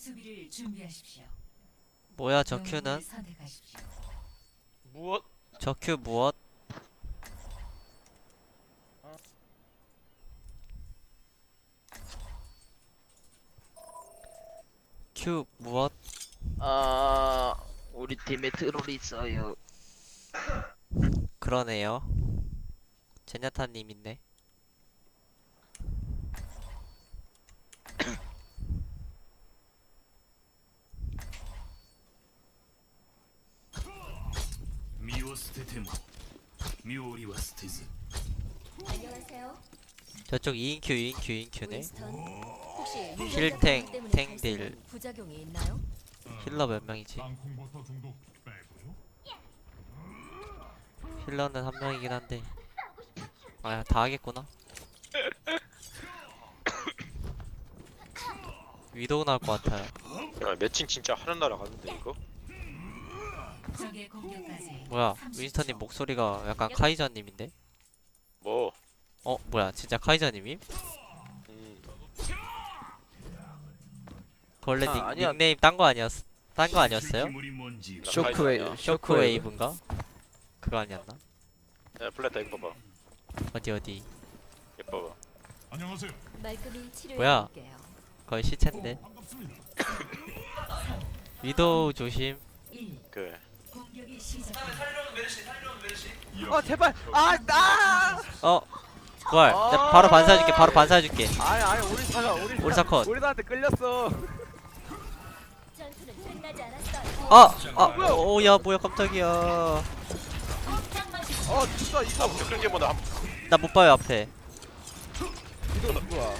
수비를 준비하십시오. 뭐야 저 큐는? 선택하십시오. 무엇? 저 큐 무엇? 큐 무엇? 아 우리 팀에 트롤이 있어요. 그러네요. 제냐타님 있네. 身 뭐. 저쪽 2인큐 2인큐 2인큐네. 힐탱, 탱딜. 생 데일 어. 힐러 몇 명이지? 힐러는 한 명이긴 한데. 아야 다 하겠구나. 위도우 나올 것 같아요. 야, 매칭 진짜 하는 나라 가는데 이거? 뭐야 윈스턴님 목소리가 약간 카이자님인데? 뭐? 어 뭐야 진짜 카이자님임? 음, 그 원래 아, 닉, 아니야. 닉네임 딴 거 아니었 딴 거 아니었어요? 아니야. 쇼크웨이브인가? 그거 아니었나? 야 플랫다 이거 봐봐 어디 어디 안녕하세요 치료해 뭐야? 거의 시체인데 반갑습니 다 위도우 조심 1. 그 공격이 시작됩니다. 아 제발 아 나. 어 그걸 내가 바로 반사해줄게 바로 반사해줄게 아니 아니 우리 사가 우리 사- 오리사 컷. 우리사한테 끌렸어. 전투는 끝나지 않았어요. 아! 아! 오야 뭐야 깜짝이야 어 진짜 이거 아무튼 끌게보다 한 나 못 봐요 앞에 이거 누구야?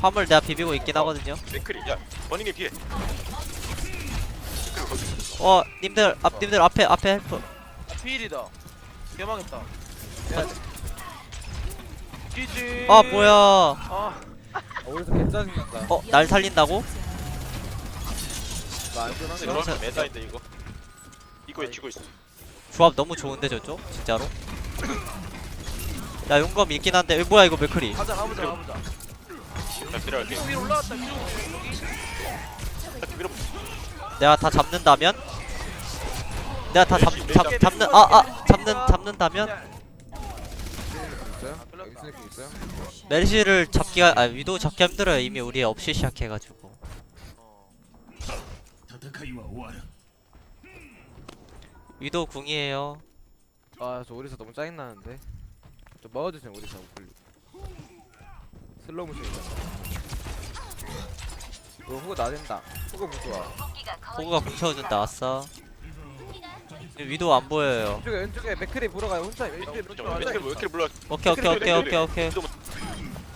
화물 내가 비비고 있긴 하거든요 맥크리 야 거기 있 어. 어 님들 앞 님들 앞에 앞에 헬프 피일이다. 개망했다. GG. 아 뭐야 아. 오리사 괜찮은다. 어 날 살린다고? 나안 근데 좋은데. 너한테 메다인데 이거 이거에 쥐고 있어 조합 너무 좋은데 저쪽 진짜로 야 용검 있긴 한데 에, 뭐야 이거 맥크리 가자 가보자 가보자. 자 필요할게 위로 위로 올라왔다 위로 여기. 딱 밀어 내가 다 잡는다면? 내가 다 잡, 잡, 네, 잡는 아 아 잡는 잡는다면? 멜시를 잡기가 아 위도 잡기 힘들어요. 이미 우리 없이 시작해가지고. 위도 궁이에요. 아저 오리사 너무 짜증나는데. 저 먹어주세요 오리사 슬로우 모션이잖아 이거 후보 나댄다. 후보 무좋아. 호구가 궁 채워준다 아싸 위도 안 보여요. 왼쪽에 왼쪽에 맥크리 보러 가요. 혼자 맥크리 뭐 맥크리 불러 오케이 오케이 오케이 오케이 오케이. 좀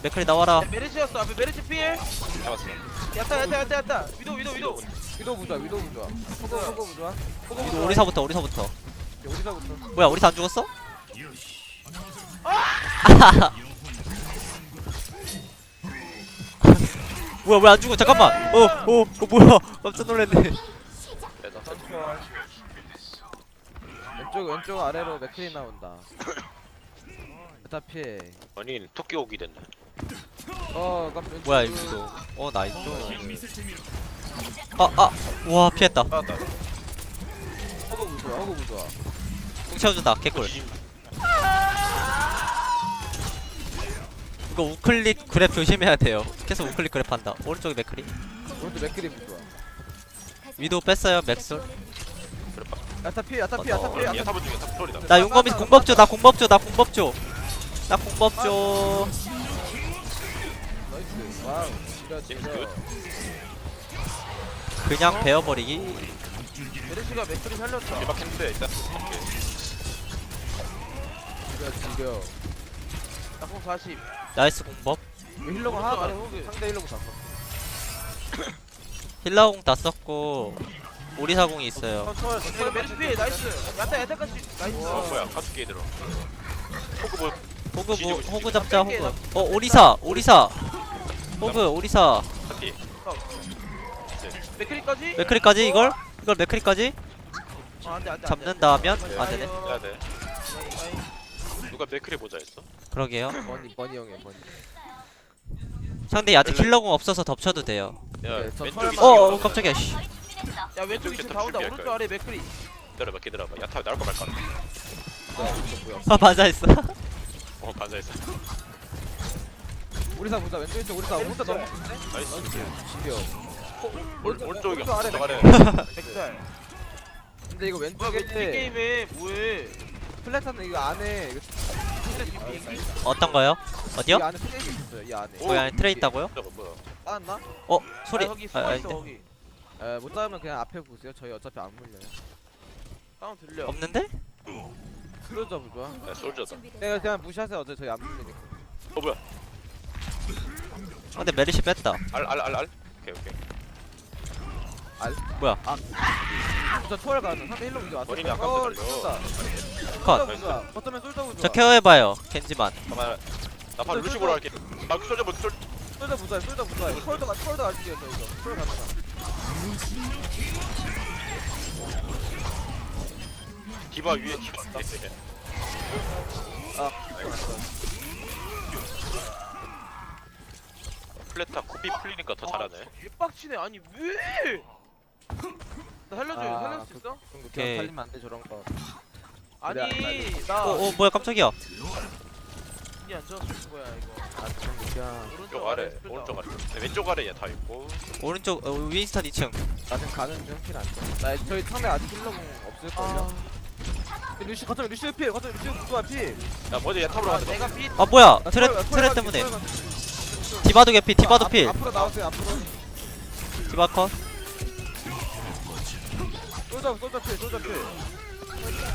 맥크리 나와라. 메르시였어. 앞에 메르시 피해 잡았어. 야타 야타 야타 야타 위도 위도 위도. 위도 부좋아 위도 부좋아. 호거 호거 부좋아. 호거 위도 부좋아. 오리사부터 오리사부터. 오리사부터. 뭐야 오리사 안 죽었어? 뭐야 왜 안 죽어? 잠깐만. 어어 어, 어, 뭐야. 깜짝 놀랐네. 왼쪽 왼쪽 아래로 맥클이 나온다. 베타 피해. 아니 토끼 오기 됐네. 어 깜짝. 뭐야 이거 어 나이스. 아아와 피했다. 맞다 허그 부좋아 허그 부좋아 공 채워준다 개꿀. 뒤집- 이거 우클릭 그랩 조심해야 돼요. 계속 우클릭 그랩 한다. 오른쪽에 맥크리. 오른쪽 맥크리 부좋아. 위도 뺐어요 맥솔. 야타 피해 야타 피해 야타 피해 야 야타 탑은 중에 탑 트롤이다 나 용검이 공법 줘, 나 공법 줘, 나 공법 줘. 나 공법 줘. 나이스. 와우. 지려 지려 그냥 베어버리기. 메르시가 맥크리 살렸다. 대박 했는데 일단. 지려 지려. 딱 공 40 나이스 공법. 힐러가 하나 가네 상대 힐러가 잡고. 힐라공 다 썼고 오리사공이 있어요. 이거 메르시 피해 나이스. 야타 야타까지. 나이스. 어 뭐야. 가축기 들어. 호그 뭐 호그 뭐, 호그 잡자 호그. 어 오리사, 오리사. 호그 오리사. 파티 맥크리까지? 맥크리까지 이걸? 이걸 맥크리까지? 어, 안돼 안돼 잡는다면? 안 되네. 해야 돼. 누가 맥크리 보자 했어? 그러게요. 머니 머니 형이야 머니. 상대 아직 힐러공 없어서 덮쳐도 돼요. 야 네, 저 왼쪽 어, 어 깜짝이야 씨. 야 왼쪽 2층 다 온다. 오른쪽 아래 맥크리. 기다려봐 기다려봐. 야타 나올 거 말까 아 맞아했어. 어 반사했어. 우리 사 보자. 왼쪽 왼쪽 우리 사 오른쪽 너무 나이스. 신기해 오른- 오른쪽이 오른쪽 아래 아래 백달 근데 이거 뭐야 왼쪽에 게임에 뭐해? 플랫하는 이거 안에. 이거 어떤 거요? 이 어디요? 안에 트레이 있어요 이 안에. 거기 안에 트레 있다고요? 저거 뭐야? 따았나? 어 소리. 아, 거기 아, 숨어 있어 아닌데 거기. 에, 못 따으면 그냥 앞에 보세요. 저희 어차피 안 물려요. 다운 들려. 없는데? 그러자 보자. 야 솔저다. 내가 그냥 무시하세요. 어차피 저희 안 물리니까. 어 뭐야? 아, 근데 메리시 뺐다. 알 알 알 알? 오케이 오케이 저 초월 가는 상대 힐러 문제 왔어 머리는 아까부터. 컷. 보자 버터맨 쏠자 보자 저 케어해봐요 겐지만. 잠깐만. 나 바로 루시 보러 갈게. 아 솔저 뭐 솔 쏠자 보자 쏠자 보자. 초월도 가 초월도 갈게요 저 이거. 초월 가자 디바 위에 디바 아. 플레타 코피 풀리니까 더 잘하네. 개빡치네. 아니 왜? 나 살려줘요 아, 살릴 수 그- 있어? 오케이. 살리면 안돼 저런 거. 아니 나 어, 어 뭐야 깜짝이야. 이안 좋았을 거야 이거. 아 그럼 그냥 왼쪽 아래 오른쪽 아래. 네, 왼쪽 아래에 다 있고. 오른쪽 어, 윈스턴 2층. 나 지금 가는 중킬 안돼. 나 저희 상대 아직 힐러공 없을 걸요? 루시 거점 루시 필 거점 루시 구조화 필. 야 먼저 야탑으로 아, 가자 내가 삐아 뭐야? 나 트레 가게, 때문에. 디바도 개피 디바도 아, 필. 앞- 앞으로 나오세요 앞으로. 디바 컷 쏠자 쏠자 필 쏠자 필.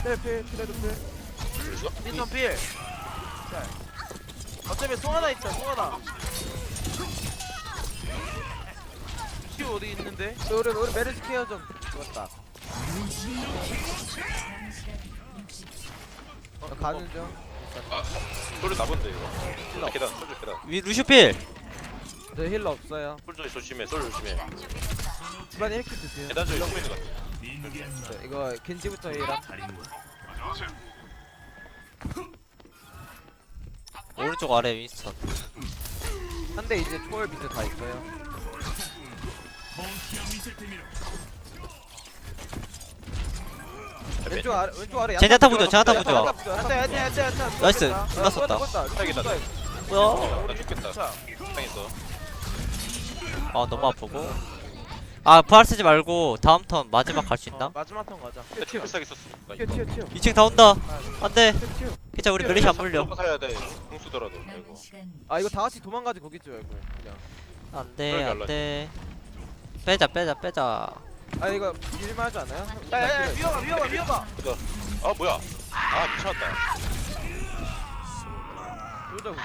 트레 필 트레도 필. 민턴 필. 어차피 송 하나 있잖아 송 하나. 시 어디 있는데? 우리 우리 메르시 케어 좀 60초. 나 가는 중. 소리 나본데 이거. 계단 솔저 계단. 위 루슈 필. 저 힐러 없어요. 솔저 조심해 솔저 조심해. 집안에 힐킷 드세요. 계단 쪽에 숨어 있는 거 같아 자, 이거 겐지부터 힐랑 오른쪽 아래 윈스턴 한대 이제 초월 밑에 다 있어요 왼쪽 아래 왼쪽 아래 제냐타 보죠, 제냐타 보죠. 안돼 안돼 안돼 안돼 나이스 존나 썼다 타격이다. 뭐야 나 죽겠다 당했어 아 너무 아프고 아 부활 쓰지 말고 다음 턴 마지막 갈 수 있나? 마지막 턴 가자. 야 triple 썼어 튀어 튀어 튀어. 2층 다 온다. 안돼. 튀어 튀어. 괜찮아 우리 메리시 안 물려. 사야 돼 공수더라도 시간 아 이거 다 같이 도망가지 거기 죠 이거 그냥. 안돼 안돼. 빼자 빼자 빼자. 아 이거 일만 하지 않아요? 야야야 위험하 위험하 위험하 아 뭐야? 아 미쳤다. 쫄자 보자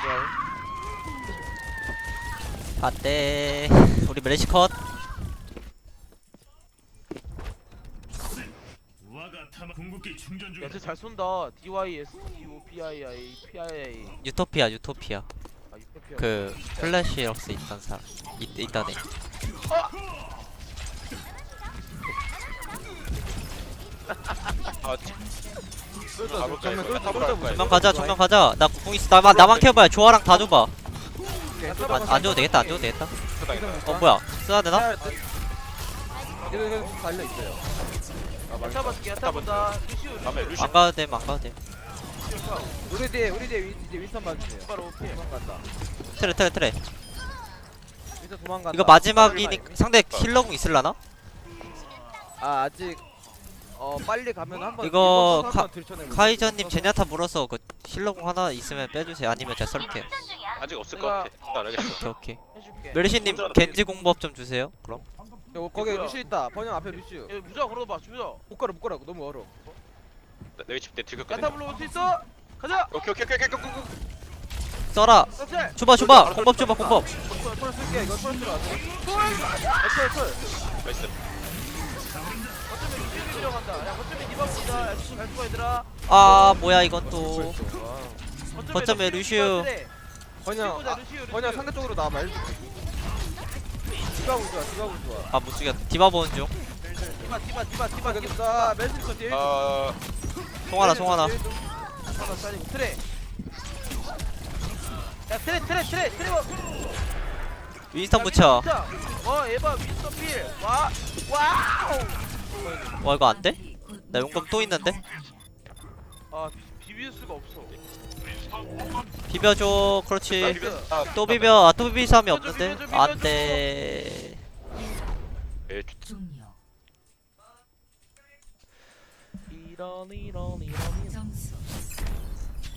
안돼. 우리 메리시 컷 와가타마 궁극기 충전 중. 야쟤 잘 쏜다 DYS DOPII PII 유토피아 유토피아 아 유페피아 그 플래시 럭스 있던 사람 있, 있던 애아 가볼까, 이거? 거야, 정면 가자 정면 가자 나 궁 있어 나만 나만 키워봐요 조화랑 다 줘봐 안, 안 줘도 되겠다 안 줘도 되겠다 어 뭐야 써야 되나? 이거 이거 좀 달려 있어요 아 야타봐줄게 야타본다 루시우 다음에 루시 안 가도 돼안 가도 돼. 우리 뒤에 우리 뒤에 윈- 이제 윈선 봐주세요. 바로 오케이. 도망간다. 트레 트레 트레. 윈선 도망간다. 이거 마지막이니 상대 힐러궁 있을라나? 아 아직 어 빨리 가면 한번 이거 카이저님. 제냐타 물어서 그 힐러궁 하나 있으면 빼주세요. 아니면 제가 썰게요. 아직 없을 것 같아. 일단 알겠어. 오케이 오케이. 해줄게. 메르시님 겐지 공법 좀 주세요 그럼 야, 거기 뭐야? 루시 있다. 번영 앞에 루시. 야 무자 걸어봐 무자. 못 걸어 못 걸어 너무 얼어. 나- 내가 집때 들켰거든. 야타 불러 올수 있어? 가자! 오케이 오케이 오케이 오케이 오케이 써라. 섭세 줘봐 줘봐 공법 줘봐 공법. 콜, 콜 쓸게 이거 콜 쓸어. 콜콜 나이스. 거점에 루시우 들어간다. 야 거점에 디바 보자 야 루시우 갈 거야 얘들아. 아 뭐야 이건 또. 거점에 루시우. 번영 아. 번영 상대 쪽으로 나와봐. 일분 울 좋아 울 좋아. 아 못 죽였다 디바 보는 중. 디바 디바 디바 디바 계속 자 멜스 뒤에 아. 송하나 송하나. 하나 짜리고 트레. 야 트레 트레 트레 트레 워 윈스턴 붙여. 어 에바 윈스턴 필와 와우. 와 이거 안 돼? 나 용감 또 있는데? 아 비- 비빌 수가 없어 비벼줘 그렇지 비벼. 아, 또 비벼 아 또 비빌 사람이 없는데? 안돼 에, 종료. 이런 이런 이런 이런 점수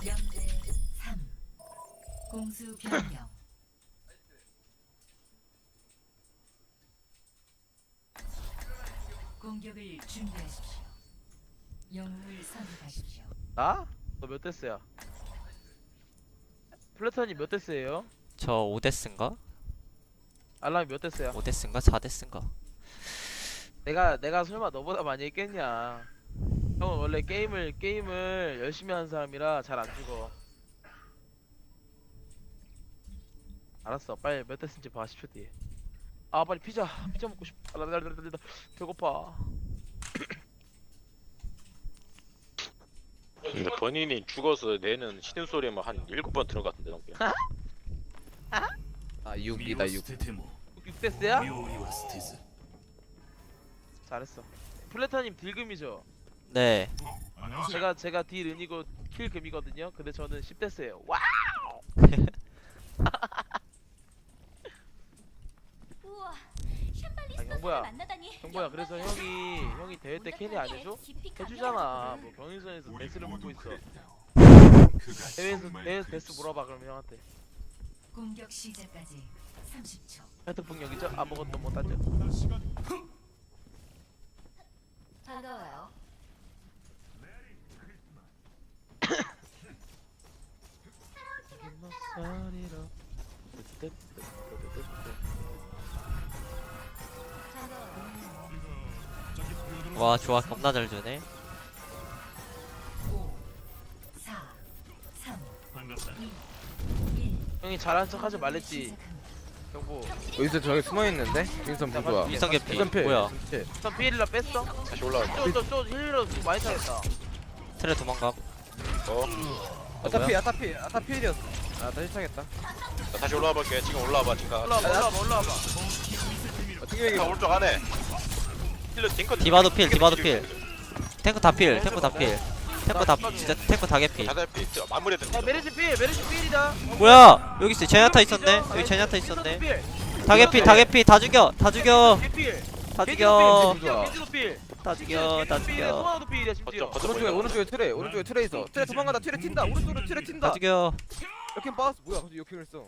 0대 3. 공수 변경. 공격을 준비하십시오. 영웅을 선택하십시오. 나? 너몇 데스야? 플래터님 몇 데스예요? 저 5데스인가? 알람이 몇 데스야? 5데스인가? 4데스인가? 내가 내가 설마 너보다 많이 했겠냐? 형은 원래 게임을 게임을 열심히 하는 사람이라 잘 안 죽어. 알았어, 빨리 몇 데스인지 봐 10초 뒤에. 아 빨리 피자 피자 먹고 싶. 아, 배고파. 근데 본인이 죽어서 내는 신음 소리만 한 일곱 번 들은 것 같은데 넘게. 아 6이다 6 육세스야? 잘했어. 플래터님 딜금이죠. 네 제가 제가 딜 은이고 킬 금이거든요. 근데 저는 10대스예요. 와! 경보야, 그래서 형이 형이 대회 때 캐리 안 해줘? 해주잖아. 뭐 병일선에서 데스를 묻고 있어. 대회에서 대회에서 데스 물어봐 그럼 형한테. 공격 시작까지 30초. 핸드폰 여기죠? 아무것도 못 하죠. 좋아 겁나 잘 주네 5, 4, 3, 1. 형이 잘한 척 하지 말랬지. 경보. 여기서 저기 숨어 있는데? 윈선 야, 부조아? 윈선 개피 윈선 필 뭐야 선 피해리라 뺐어? 다시 올라와. 저저저 힐러 많이 타겠다. 트레 도망감 어, 아타피 아타피 아타피일이었어 아 다시 차겠다 나 다시 올라와 볼게. 지금 올라와 봐 지금. 올라와봐 올라와봐 올라와봐. 튕겨야겠다 자 오른쪽 안에. 힐러 딩커. 디바도 필 디바도 필. 탱크 다 필 탱크 다 필. 탱크 다 진짜 탱크 다 개피 다들 피 마무리해 야 메르시 필 메르시 필이다. 뭐야? 여기 있어. 제냐타 있었네. 여기 제냐타 있었네. 다 개피 다 개피 다 죽여 다 죽여. 필. 다 죽여. 필. 다 죽여. 다 죽여 소나도 필이야 심지어. 거점 오른쪽에 오른쪽에 트레 오른쪽에 트레 있어. 트레 도망가다 트레 튄다. 오른쪽으로 트레 튄다. 다 죽여. 역행 빠졌어. 뭐야 갑자기 역행을 써.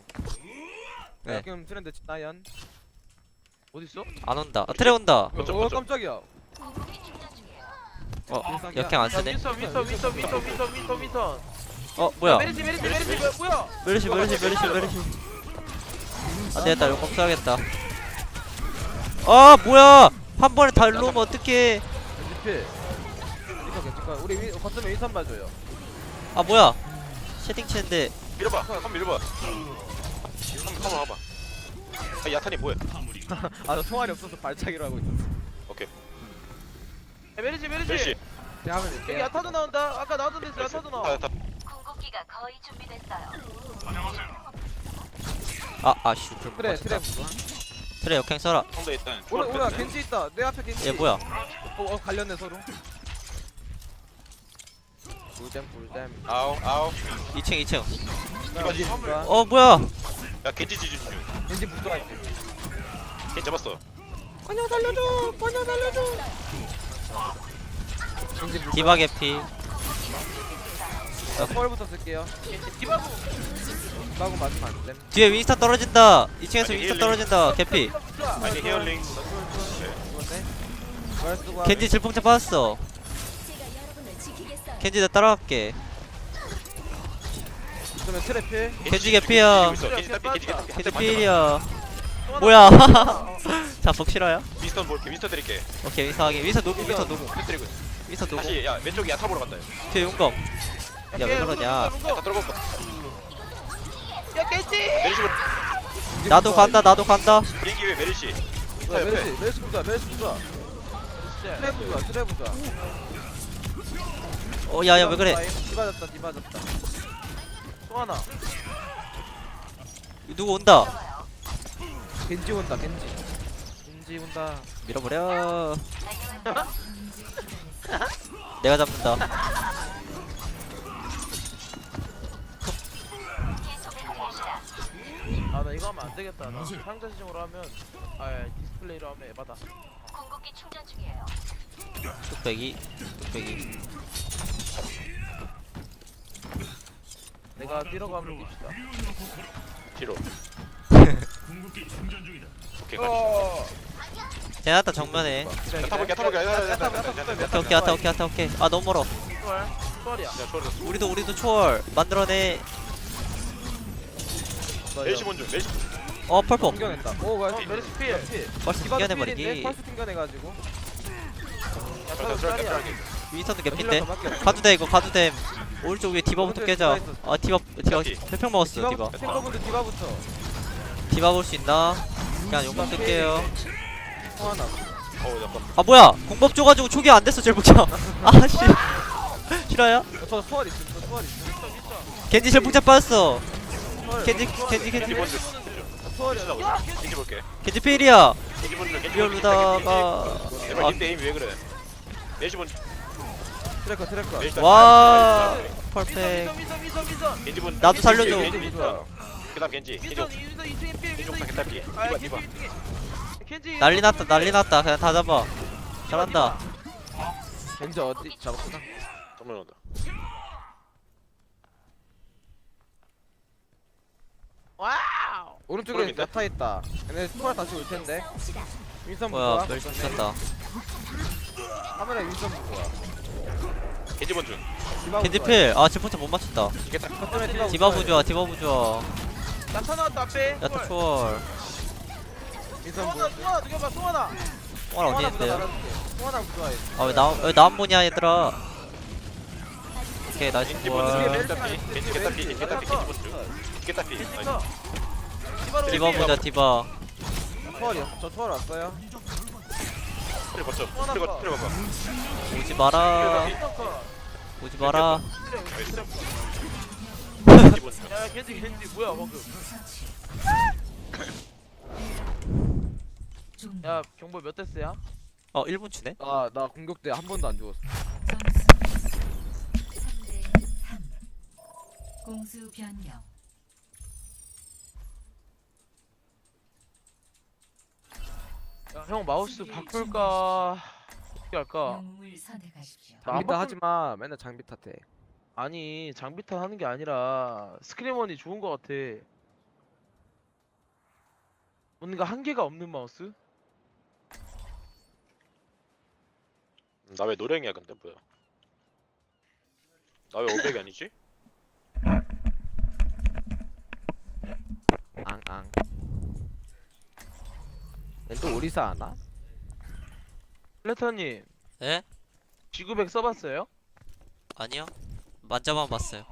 네. 역행 트레인데 나연 어디 있어? 안 온다 아, 트레 온다 어 거점. 깜짝이야 어 역행 안야 쓰네 윈선 윈선 윈선 윈선 윈선 윈선 윈선. 어 뭐야 메르시 메르시 메르시 뭐야? 메르시 메르시 메르시 메르시 안 되겠다 용검 써야겠다 아 뭐야 한 번에 다 일로 오면 어떡해 괜찮아 우리 윈 거점에 윈선 봐줘요 아 뭐야 채팅 치는데 밀어봐. 한번 밀어봐. 한번 한번 와봐. 아, 야탄이 뭐야? 아나 총알이 없어서 발차기로 하고 있었어 오케이. 야, 메르시 메르시. 멜시. 그냥 하면 여기 될게 야타도 나온다. 아까 나왔던 데서 야타도 나와. 다, 다, 궁극기가 거의 준비됐어요. 아 아씨 트레 트레 역행 써라 일단. 오라 오라 겐지 있다 내 앞에 겐지 얘 뭐야 어, 어 관련돼 서로 꿀잼 꿀잼 아우 아우. 2층 2층 겐지 부조아 어 뭐야 야 겐지 지진 중. 겐지 부조아 있지 겐지 잡았어. 겐지 부조아 디바 개피. 자 서울부터 쓸게요. 디바고. 싸고 맞으면 안됨. 뒤에 윈스턴 떨어진다. 2층에서 아니, 윈스턴 힐링. 떨어진다. 개피. 아니 히어링. 이건데 쓰고 겐지 질풍차 지키겠어요. 겐지 나 따라갈게 그러면 트레 필 겐지 개피야. 겐지 필이야 뭐야 자 복실화야 미스턴 볼게. 미스턴 드릴게. 오케이 윈스턴 하게 윈스턴 노구 노구 드리고. 윈스턴 노구 다시 야 야타 보러 간다. 뒤에 용검 야 왜 그러냐. 야 볼. 나도 간다 나도 간다 비행기 왜 메르시? 뭐야 메르시 메르시 부조아 메르시 트레 진짜. 부조아 트레 부조아 어 야야 왜 그래 디바 잡다 디바 잡다 또 하나. 누구 온다 겐지 온다 겐지 겐지 온다 밀어버려 내가 잡는다 아 나 이거 하면 안 되겠다. 나 상자 시정으로 하면 아 예, 디스플레이로 하면 에바다. 궁극기 충전 중이에요. 뚝배기 뚝배기 내가 뛰러 가면 뜁시다. 뒤로 궁극기 충전 중이다. 오케이 가자 어. 제나타 정면에 타볼게 타볼게 오케이 오케이 아타 오케이 아타 오케이 아 너무 멀어 초월. 초월이야. 야 초월했어 우리도 우리도 초월 만들어내 멜시 본중 멜시 어 펄퍼 튕겨냈다 오 뭐야 어 메르시 필. 야 벌써 디바도 튕겨내버리기 펄스 튕겨내가지고 타로 짤이야. 위선도 힐러 개핀데. 가도 돼 이거 가도 돼 오른쪽 위에 디바부터 오른쪽에 깨자 디바 있었어. 아 디바 디바. 별평 먹었어 디바 디바부터 탱커분들 디바부터 디바 볼 수 있나? 그냥 용감 쓸게요 또 하나 어우 잠깐 아 뭐야 공법 줘가지고 초기 안 됐어 절복장 아씨 실화야? 어, 저 수월 있음 저 수월 있음 겐지 절복장 빠졌어 수월 겐지 겐지 겐지 겐지 본중 수월이야 겐지 볼게 겐지 필이야 겐지 본중 겐지 리얼 루다가 제발 아, 님대 힘왜 그래 멜시 본중 트래커 트래커. 멜시 와 미선 펄펙 미선 미선 미선. 겐지 본 나도 살려줘. 겐지 그다음 겐지. 겐지 미선 미선 이승 필 겐지 미선 옥상 개딸피 아 디바 겐지 디바 겐지. 겐지. 난리 났다 난리 났다. 그냥 다 잡아. 잘한다. 겐지 어디 잡았구나 정면 온다. 와우. 오른쪽에 모르겠다. 야타 있다. 얘네 수월 다시 올 텐데. 윈선 뭐야 멸치 미쳤다. 카메라 윈선 부좋 아 본중 디바 겐지 부좋아. 필아 질풍차 못 맞췄다 이겠다 거점에 디바 디바 부좋아. 부좋아 디바 부좋아 나타 나왔다 앞에. 야타 초월 윈선 송하나 부좋아 송하나 누겨봐 송하나. 어디 있는데요? 송하나 부좋아해 아왜나왜나안 보냐 얘들아 오케이 나이스 겐지 나이스. 디바. 보자 디바 초월이요 저 초월 왔어요 트레 거쳐 트레 거 트레 봐봐 오지 마라. 오지 마라 야 겐지 겐지 뭐야 방금. 좀야 경보 몇 대스야? 어 1분 추네 아 나 공격 때 한 번도 안 죽었어 점수 3대 3 공수 변경 야, 형 마우스 바꿀까? 어떻게 할까? 영웅을 선택하십시오 나 장비 탓 아무튼- 하지마 맨날 장비 탓해 아니 장비 탓 하는 게 아니라 스크리머니 좋은 거 같아. 뭔가 한계가 없는 마우스? 나 왜 노랭이야 근데 뭐야 나 왜 500이 아니지? 앙앙 또 오리사 하나? 플래터님 예? 지구백 써봤어요? 아니요 만져만 봤어요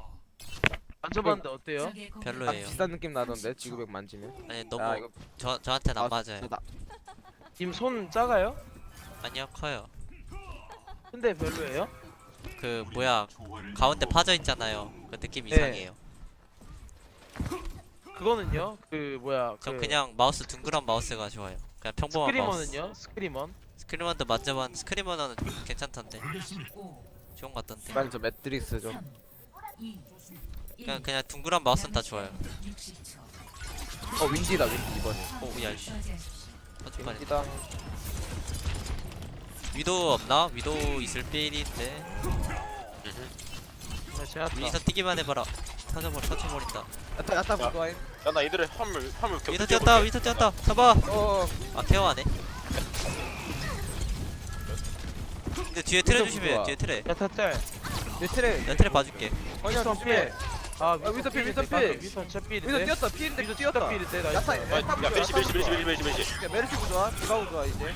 만져봤는데 어때요? 아, 별로예요 비싼 느낌 나던데 지구백 만지면 아니 너무 아 이거 저, 저한테는 안 아, 맞아요 나- 님 손 작아요? 아니요 커요 근데 별로예요? 그 뭐야 가운데 파져 있잖아요 그 느낌 네. 이상해요 그거는요? 그 뭐야 전그 그냥 마우스 둥그런 마우스가 좋아요 그냥 평범한 마우스 스크리머는요? 스크리먼? 스크리먼도 만져봤 스크리먼은 괜찮던데. 오, 좋은 것 같던데. 빨리 저 매트릭스 좀. 3 2 그냥 그냥 둥그런 마우스는 다 좋아요. 60초 어 윈디다 윈디 이번에. 오야씨. 저지하십시오 터질 뻔했네 윈디다. 위도 없나? 위도 있을 필인데. 네, 제가 위에서 뛰기만 해봐라. 터져버려 터져버린다. 야타 야타 야나 이들의 화물 화물 겹 위도 뛰었다 위도 뛰었다. 잡아. 어. 아 케어하네 근데 뒤에 트레 조심해. 뒤에 트레 야타짤 매트레 내가 트레 봐줄게. 허니야 위선 조심해. 필. 아 위선 필, 위선 필인데, 필. 위선 진짜 필인데? 위도 뛰었다 피인데 위선 뛰었다. 필인데 나 야타 있어. 야타 야 멜시 멜시 멜시 멜시 멜시 멜시. 야, 메르시 부좋아 디바 부좋아 이제?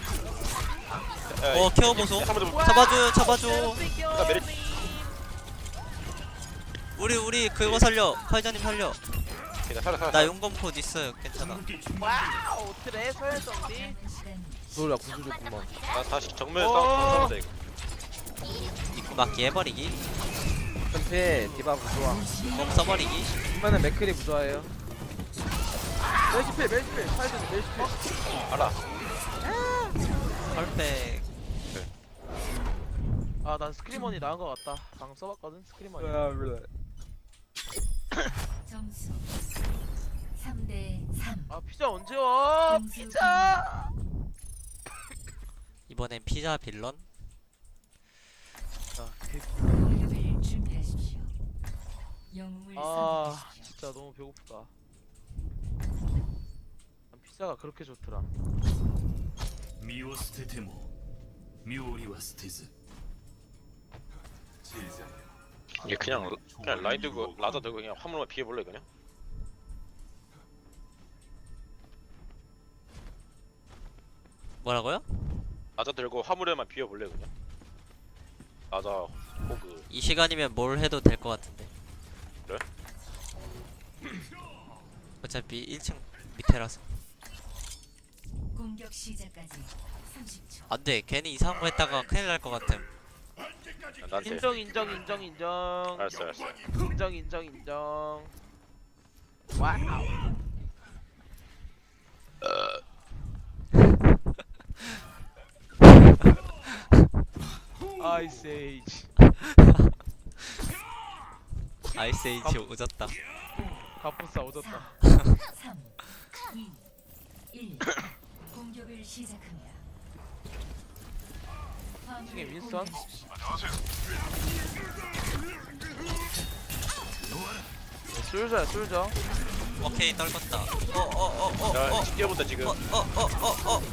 어 케어 보소. 한번 더 잡아줘 잡아줘. 나 우리 우리 그거 살려. 카이자님 살려. 그냥 살아 살아 나 용검포 있어요. 괜찮아. 와우 트레 서열 정리. 구슬 좋구먼 나 다시 정면 어. 싸움 싸움다 이거 입구 막기 해버리기. 템페 디바 부좋아 검 써버리기. 이번엔 맥크리 부좋아해요. 멜시필 멜시필. 사이드 멜시필. 알아. 펄펙 아난 스크리머니 나은 거 같다. 방금 써봤거든 스크리머니. 점수 3대 3. 아 피자 언제 와? 피자! 이번엔 피자 빌런 공격을 준비하십시오. 영웅을 아 선택하십시오. 진짜 너무 배고프다 난 피자가 그렇게 좋더라 身を捨てても妙理は捨てず 이게 그냥 그냥 라인 들고 라다 들고 그냥 화물만 비벼볼래 그냥 뭐라고요? 라다 들고 화물에만 비벼볼래 그냥 라다 호그 이 시간이면 뭘 해도 될 것 같은데. 그래? 어차피 1층 밑에라서. 공격 시작까지 30초. 안 돼. 괜히 이상한 거 했다가 큰일 날 것 같음. 나한테 인정 인정 인정 인정. 알았어 알았어. 인정 인정 인정. 와우. 아이세이지 아이스 에이지 오졌다 가포사 오졌다 3, 2, 1. 공격을 시작합니다. 층에 윈스턴? 공유하십시오. 쏠자야 쏠자 오케이 떨궜다 어어어어어어어어어 야 뛰어본다 지금 어,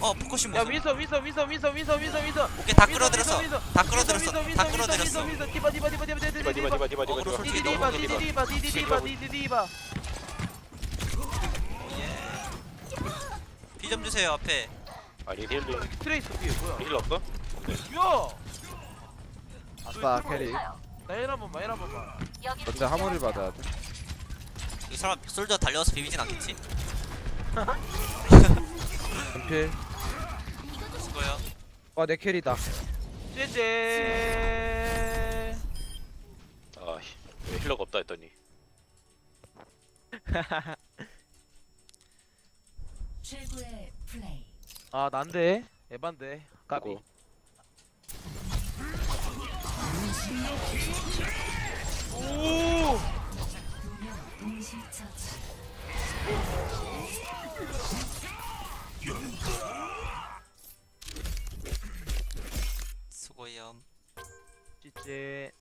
어, 포커싱 야 무슨 윈서 윈서 윈서 윈서 윈서 윈서 윈서 오케이 다 끌어들였어 다 끌어들였어 다 끌어들였어 디바 디바 디바 디바 디바 디바 디바 디바 디바 디바 어그로 디바 솔직히 디디바 너무 디디바 디디바 디디바 비좀 주세요 앞에 아니 힐링 트레이스 뒤에 뭐야 힐 없어? 야 아싸 캐리 나일 한번 마일 한번 봐 먼저 화물을 받아야 돼 이 사람 솔저 달려와서 비비진 않겠지? 연필. 수고요. 와내 캐리다. 쟤쟤 아왜 힐러가 없다 했더니. 최고의 플레이. 아 난데. 에반데. 까비. 오 수고염 찌찌.